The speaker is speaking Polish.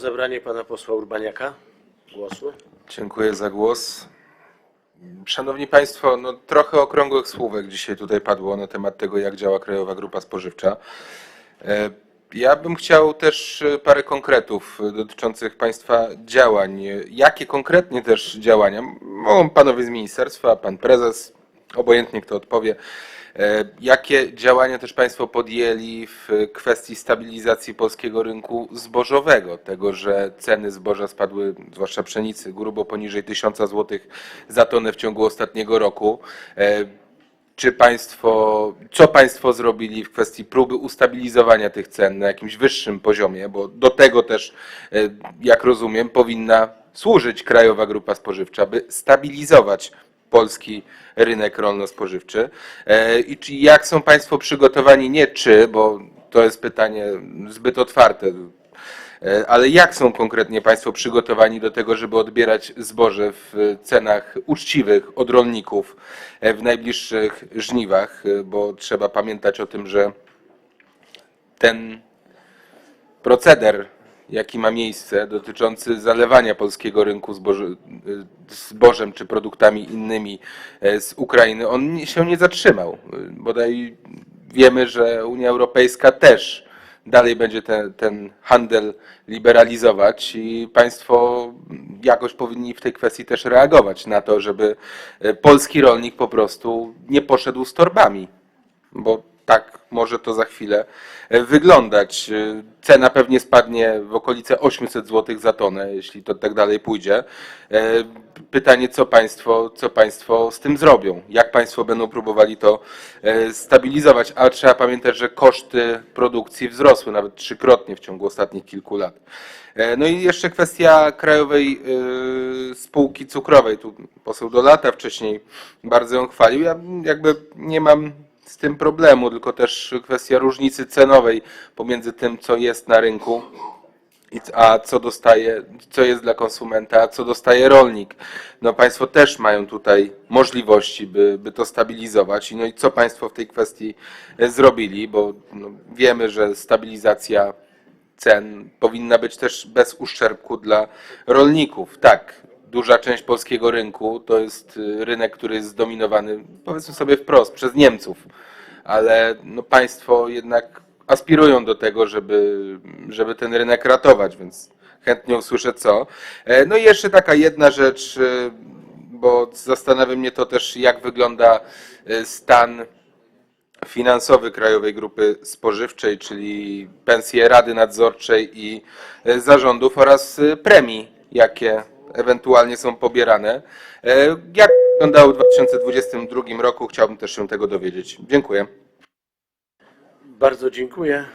zabranie pana posła Urbaniaka głosu. Dziękuję za głos. Szanowni Państwo, no trochę okrągłych słówek dzisiaj tutaj padło na temat tego, jak działa Krajowa Grupa Spożywcza. E, Ja bym chciał też e, parę konkretów dotyczących Państwa działań. E, Jakie konkretnie też działania? Mogą Panowie z Ministerstwa, Pan Prezes, obojętnie kto odpowie. E, Jakie działania też Państwo podjęli w kwestii stabilizacji polskiego rynku zbożowego? Tego, że ceny zboża spadły, zwłaszcza pszenicy, grubo poniżej 1000 zł za tonę w ciągu ostatniego roku. E, Czy Państwo, co Państwo zrobili w kwestii próby ustabilizowania tych cen na jakimś wyższym poziomie? Bo do tego też, e, jak rozumiem, powinna służyć Krajowa Grupa Spożywcza, by stabilizować polski rynek rolno-spożywczy. E, I czy jak są Państwo przygotowani, nie czy, bo to jest pytanie zbyt otwarte, e, ale jak są konkretnie Państwo przygotowani do tego, żeby odbierać zboże w cenach uczciwych od rolników e, w najbliższych żniwach, bo trzeba pamiętać o tym, że ten proceder, jaki ma miejsce, dotyczący zalewania polskiego rynku y, zbożem czy produktami innymi e, z Ukrainy, on się nie zatrzymał. Y, Bodaj wiemy, że Unia Europejska też dalej będzie ten, ten handel liberalizować i państwo jakoś powinni w tej kwestii też reagować na to, żeby e, polski rolnik po prostu nie poszedł z torbami bo tak może to za chwilę e, wyglądać. E, Cena pewnie spadnie w okolice 800 zł za tonę, jeśli to tak dalej pójdzie. E, Pytanie, co państwo, co państwo z tym zrobią? Jak państwo będą próbowali to stabilizować? A trzeba pamiętać, że koszty produkcji wzrosły nawet trzykrotnie w ciągu ostatnich kilku lat. No i jeszcze kwestia Krajowej Spółki Cukrowej. Tu poseł Dolata wcześniej bardzo ją chwalił. Ja jakby nie mam z tym problemu, tylko też kwestia różnicy cenowej pomiędzy tym, co jest na rynku, a co dostaje, co jest dla konsumenta, a co dostaje rolnik. No Państwo też mają tutaj możliwości, by, by to stabilizować. No i co Państwo w tej kwestii e, zrobili, bo no, wiemy, że stabilizacja cen powinna być też bez uszczerbku dla rolników. Tak, duża część polskiego rynku to jest y, rynek, który jest zdominowany, powiedzmy sobie wprost, przez Niemców, ale no, państwo jednak aspirują do tego, żeby, żeby ten rynek ratować, więc chętnie usłyszę co. E, No i jeszcze taka jedna rzecz, y, bo zastanawia mnie to też, jak wygląda y, stan finansowy Krajowej Grupy Spożywczej, czyli pensje Rady Nadzorczej i zarządów oraz premii, jakie ewentualnie są pobierane. E, Jak wyglądało w 2022 roku? Chciałbym też się tego dowiedzieć. Dziękuję. Bardzo dziękuję.